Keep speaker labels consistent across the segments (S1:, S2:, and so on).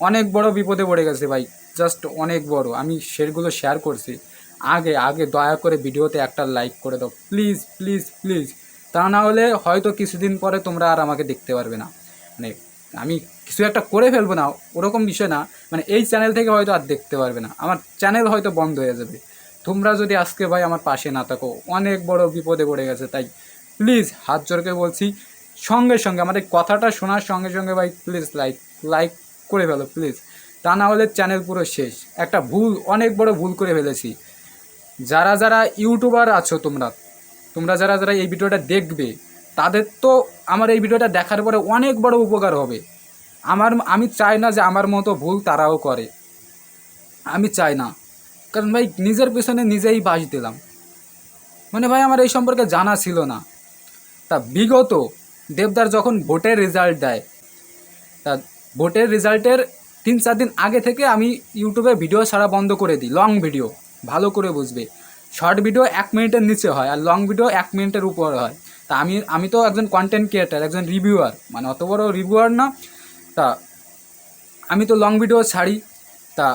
S1: অনেক বড় বিপদে পড়ে গেছে ভাই জাস্ট অনেক বড়। আমি সেগুলো শেয়ার করছি। আগে আগে দয়া করে ভিডিওতে একটা লাইক করে দাও। প্লিজ প্লিজ প্লিজ তা না হলে হয়তো কিছুদিন পরে তোমরা আর আমাকে দেখতে পারবে না। মানে আমি কিছু একটা করে ফেলব না, ওরকম বিষয় না। মানে এই চ্যানেল থেকে হয়তো আর দেখতে পারবে না। আমার চ্যানেল হয়তো বন্ধ হয়ে যাবে। তোমরা যদি আজকে ভাই আমার পাশে না থাকো, অনেক বড় বিপদে পড়ে গেছে, তাই প্লিজ হাত জোরকে বলছি, সঙ্গে সঙ্গে এই কথাটা শোনার সঙ্গে সঙ্গে ভাই প্লিজ লাইক লাইক করে ফেলো প্লিজ তা না হলে চ্যানেল পুরো শেষ। একটা ভুল, অনেক বড় ভুল করে ফেলেছি। যারা যারা ইউটিউবার আছো তোমরা তোমরা যারা যারা এই ভিডিওটা দেখবে, তাদের তো আমার এই ভিডিওটা দেখার পরে অনেক বড় উপকার হবে। আমার, আমি চাই না যে আমার মতো ভুল তারাও করে। আমি চাই না। কারণ ভাই, নিজের পেছনে নিজেই বাস দিলাম। মানে ভাই, আমার এই সম্পর্কে জানা ছিল না। তা বিগত দেবদার যখন ভোটের রেজাল্ট দেয়, তা ভোটের রেজাল্টের তিন চার দিন আগে থেকে আমি ইউটিউবে ভিডিও ছাড়া বন্ধ করে দিই লং ভিডিও ভালো করে বুঝবে। শর্ট ভিডিও এক মিনিটের নিচে হয় আর লং ভিডিও এক মিনিটের উপর হয়। তা আমি আমি তো একজন কন্টেন্ট ক্রিয়েটার একজন রিভিউয়ার মানে অত বড় রিভিউয়ার না। তা আমি তো লং ভিডিও ছাড়ি। তা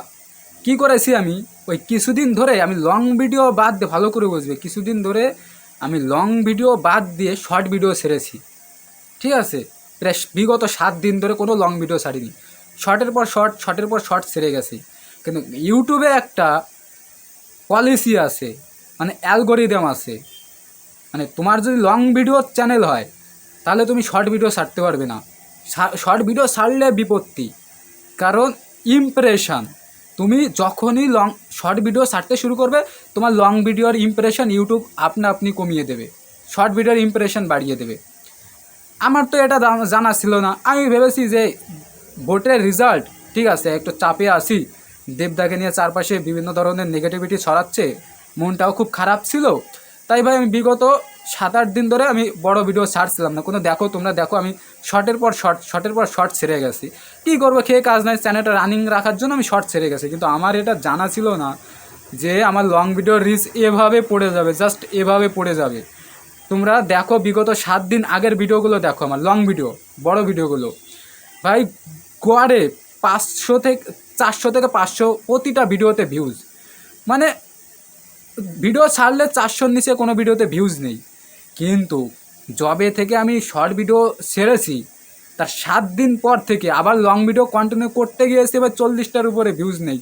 S1: কি করেছি আমি? ওই কিছুদিন ধরে আমি লং ভিডিও বাদ দিয়ে, ভালো করে বুঝবে, কিছুদিন ধরে আমি লং ভিডিও বাদ দিয়ে শর্ট ভিডিও ছেড়েছি। ঠিক আছে? প্রায় বিগত সাত দিন ধরে কোনো লং ভিডিও ছাড়িনি। শর্টের পর শর্ট শর্টের পর শর্ট ছেড়ে গেছি। কিন্তু ইউটিউবে একটা পলিসি আছে মানে অ্যালগোরিদম আছে। মানে তোমার যদি লং ভিডিও চ্যানেল হয়, তাহলে তুমি শর্ট ভিডিও ছাড়তে পারবে না। শর্ট ভিডিও ছাড়লে বিপত্তি। কারণ ইমপ্রেশন তুমি যখনই লং শর্ট ভিডিও ছাড়তে শুরু করবে, তোমার লং ভিডিওর ইমপ্রেশন ইউটিউব আপনা আপনি কমিয়ে দেবে। শর্ট ভিডিওর ইমপ্রেশন বাড়িয়ে দেবে। আমার তো এটা জানা- ছিল না। আমি ভেবেছি যে ভোটের রেজাল্ট ঠিক আছে, একটু চাপে আসি দেবদাকে নিয়ে চারপাশে বিভিন্ন ধরনের নেগেটিভিটি ছড়াচ্ছে। মনটাও খুব খারাপ ছিল। তাই ভাই আমি বিগত সাত আট দিন ধরে আমি বড় ভিডিও ছাড়ছিলাম না। কোনো দেখো, তোমরা দেখো, আমি শর্টের পর শর্ট শর্টের পর শর্ট ছেড়ে গেছি। কী করব, খেয়ে কাজ নাই চ্যানেলটা রানিং রাখার জন্য আমি শর্ট ছেড়ে গেছি। কিন্তু আমার এটা জানা ছিল না যে আমার লং ভিডিও রিচ এভাবে পড়ে যাবে জাস্ট এভাবে পড়ে যাবে। তোমরা দেখো বিগত সাত দিন আগের ভিডিওগুলো দেখো আমার লং ভিডিও বড় ভিডিওগুলো। ভাই গড়ে পাঁচশো থেকে, চারশো থেকে পাঁচশো প্রতিটা ভিডিওতে ভিউজ মানে ভিডিও ছাড়লে চারশোর নিচে কোনো ভিডিওতে ভিউজ নেই। কিন্তু জবে থেকে আমি শর্ট ভিডিও ছেড়েছি, তার সাত দিন পর থেকে আবার লং ভিডিও কন্টিনিউ করতে গিয়েছি এবার চল্লিশটার উপরে ভিউজ নেই।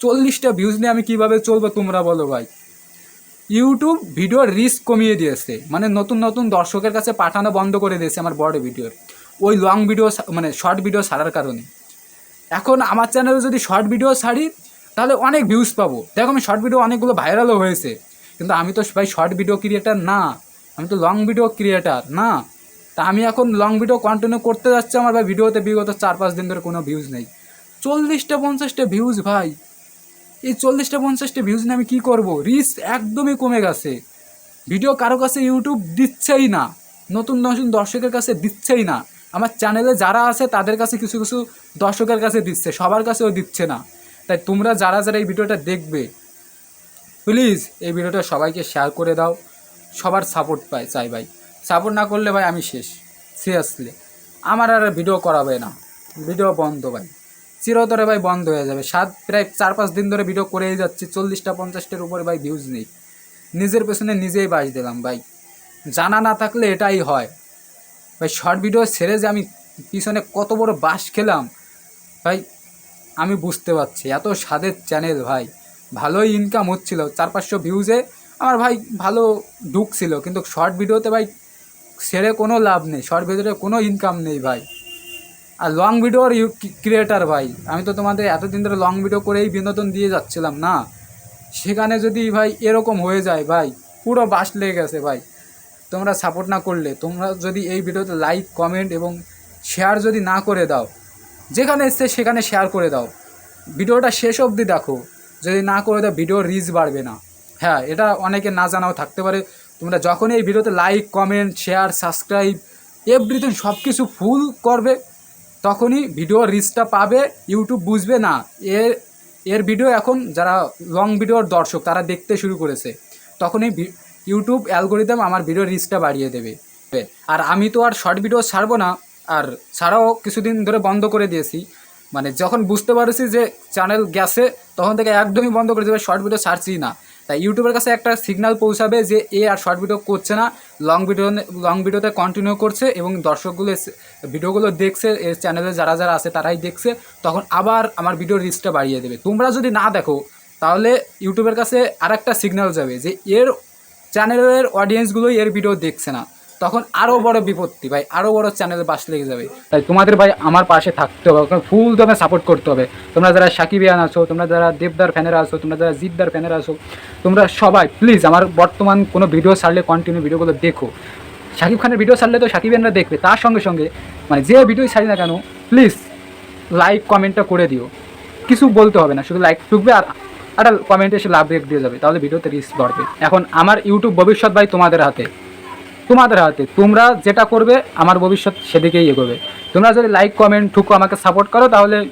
S1: চল্লিশটা ভিউজ নিয়ে আমি কীভাবে চলবো তোমরা বলো ভাই। ইউটিউব ভিডিওর রিস্ক কমিয়ে দিয়েছে। মানে নতুন নতুন দর্শকের কাছে পাঠানো বন্ধ করে দিয়েছে আমার বড় ভিডিওর। ওই লং ভিডিও মানে শর্ট ভিডিও ছাড়ার কারণে। এখন আমার চ্যানেলে যদি শর্ট ভিডিও ছাড়ি, তাহলে অনেক ভিউজ পাবো। দেখো আমি শর্ট ভিডিও অনেকগুলো ভাইরালও হয়েছে। কিন্তু আমি তো ভাই শর্ট ভিডিও ক্রিয়েটার না। আমি তো লং ভিডিও ক্রিয়েটার না। তা আমি এখন লং ভিডিও কন্টিনিউ করতে যাচ্ছি আমার ভাই ভিডিওতে বিগত চার পাঁচ দিন ধরে কোনো ভিউজ নেই। চল্লিশটা পঞ্চাশটা ভিউজ ভাই। এই চল্লিশটা, পঞ্চাশটা ভিউজ নিয়ে আমি কী করব? রিচ একদমই কমে গেছে। ভিডিও কারও কাছে ইউটিউব দিচ্ছেই না। নতুন নতুন দর্শকের কাছে দিচ্ছেই না। আমার চ্যানেলে যারা আছে, তাদের কাছে কিছু কিছু দর্শকের কাছে দিচ্ছে। সবার কাছেও দিচ্ছে না। তাই তোমরা যারা যারা এই ভিডিওটা দেখবে প্লিজ এই ভিডিওটা সবাইকে শেয়ার করে দাও। সবার সাপোর্ট পাই, চাই ভাই। সাপোর্ট না করলে ভাই আমি শেষ। সিরিয়াসলি আমার আর ভিডিও করাবে না। ভিডিও বন্ধ ভাই। চিরতরে ভাই বন্ধ হয়ে যাবে। সাত, প্রায় চার পাঁচ দিন ধরে ভিডিও করেই যাচ্ছি, চল্লিশটা, পঞ্চাশটার উপরে ভাই ভিউজ নেই। নিজের পেছনে নিজেই বাস দিলাম ভাই। জানা না থাকলে এটাই হয়। ভাই শর্ট ভিডিও ছেড়ে যে আমি পিছনে কত বড় বাস খেলাম, ভাই, আমি বুঝতে পারছি। এত স্বাদের চ্যানেল ভাই। ভালোই ইনকাম হচ্ছিল। চার পাঁচশো ভিউজে আমার ভাই ভালো ঢুকছিল। কিন্তু শর্ট ভিডিওতে ভাই ছেড়ে কোনো লাভ নেই। শর্ট ভিডিওতে কোনো ইনকাম নেই ভাই। আর লং ভিডিওর ক্রিয়েটার ভাই, আমি তো তোমাদের এতদিন ধরে লং ভিডিও করেই বিনোদন দিয়ে যাচ্ছিলাম না। সেখানে যদি ভাই এরকম হয়ে যায় ভাই, পুরো বাস লেগে গেছে ভাই। তোমরা সাপোর্ট না করলে, তোমরা যদি এই ভিডিওতে লাইক কমেন্ট এবং শেয়ার যদি না করে দাও, যেখানে এসছে সেখানে শেয়ার করে দাও। ভিডিওটা শেষ অবধি দেখো, যদি না করে দাও ভিডিও রিচ বাড়বে না। হ্যাঁ এটা অনেকে না জানাও থাকতে পারে। তোমরা যখনই এই ভিডিওতে like comment share subscribe everything সব কিছু ফুল করবে। তখনই ভিডিও রিচটা পাবে ইউটিউব বুঝবে না। এর এর ভিডিও এখন যারা লং ভিডিওর দর্শক, তারা দেখতে শুরু করেছে। তখনই ইউটিউব অ্যালগোরিদম আমার ভিডিও রিচটা বাড়িয়ে দেবে। আর আমি তো আর শর্ট ভিডিও ছাড়বো না, আর ছাড়াও কিছুদিন ধরে বন্ধ করে দিয়েছি। মানে যখন বুঝতে পারছি যে চ্যানেল গেছে, তখন থেকে একদমই বন্ধ করে দেবে শর্ট ভিডিও ছাড়ছি না। তাই ইউটিউবের কাছে একটা সিগনাল পৌঁছাবে যে এ আর শর্ট ভিডিও করছে না লং ভিডিও লং ভিডিওতে কন্টিনিউ করছে এবং দর্শকগুলো ভিডিওগুলো দেখছে, এর চ্যানেলে যারা যারা আছে তারাই দেখছে, তখন আবার আমার ভিডিওর রিচটা বাড়িয়ে দেবে। তোমরা যদি না দেখো, তাহলে ইউটিউবের কাছে আর একটা সিগন্যাল যাবে যে এর চ্যানেলের অডিয়েন্সগুলোই এর ভিডিও দেখছে না। তখন আরও বড় বিপত্তি, ভাই আরও বড় চ্যানেলে বাস লেগে যাবে। তাই তোমাদের ভাই আমার পাশে থাকতে হবে ফুল দমে সাপোর্ট করতে হবে। তোমরা যারা সাকিবিয়ান আছো, তোমরা যারা দেবদার ফ্যানেরা আছো, তোমরা যারা জিদ্দার ফ্যানেরা আছো, তোমরা সবাই প্লিজ আমার বর্তমান কোনো ভিডিও ছাড়লে কন্টিনিউ ভিডিওগুলো দেখো। শাকিব খানের ভিডিও ছাড়লে তো সাকিবিয়ানরা দেখবে, তার সঙ্গে সঙ্গে মানে যে ভিডিওই ছাড়ি না কেন প্লিজ লাইক কমেন্টটা করে দিও। কিছু বলতে হবে না, শুধু লাইক ঢুকবে আর একটা কমেন্টে এসে লাভ রেক দিয়ে যাবে, তাহলে ভিডিওতে রিস্ক বাড়বে। এখন আমার ইউটিউব ভবিষ্যৎ ভাই তোমাদের হাতে। তোমাদের হাতে। তোমরা যেটা করবে, আমার ভবিষ্যৎ সেদিকেই এগোবে। তোমরা যদি লাইক কমেন্ট ঠুকো, আমাকে সাপোর্ট করো, তাহলে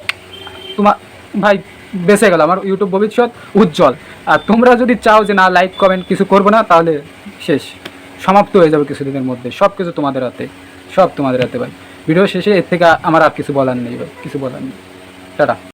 S1: তোমার ভাই, বেঁচে গেল আমার ইউটিউব ভবিষ্যৎ উজ্জ্বল। আর তোমরা যদি চাও যে না লাইক কমেন্ট কিছু করব না, তাহলে শেষ। সমাপ্ত হয়ে যাবে কিছুদিনের মধ্যে। সব কিছু তোমাদের হাতে। সব তোমাদের হাতে, ভাই। ভিডিও শেষে এর থেকে আমার আর কিছু বলার নেই, ভাই। কিছু বলার নেই। টাটা।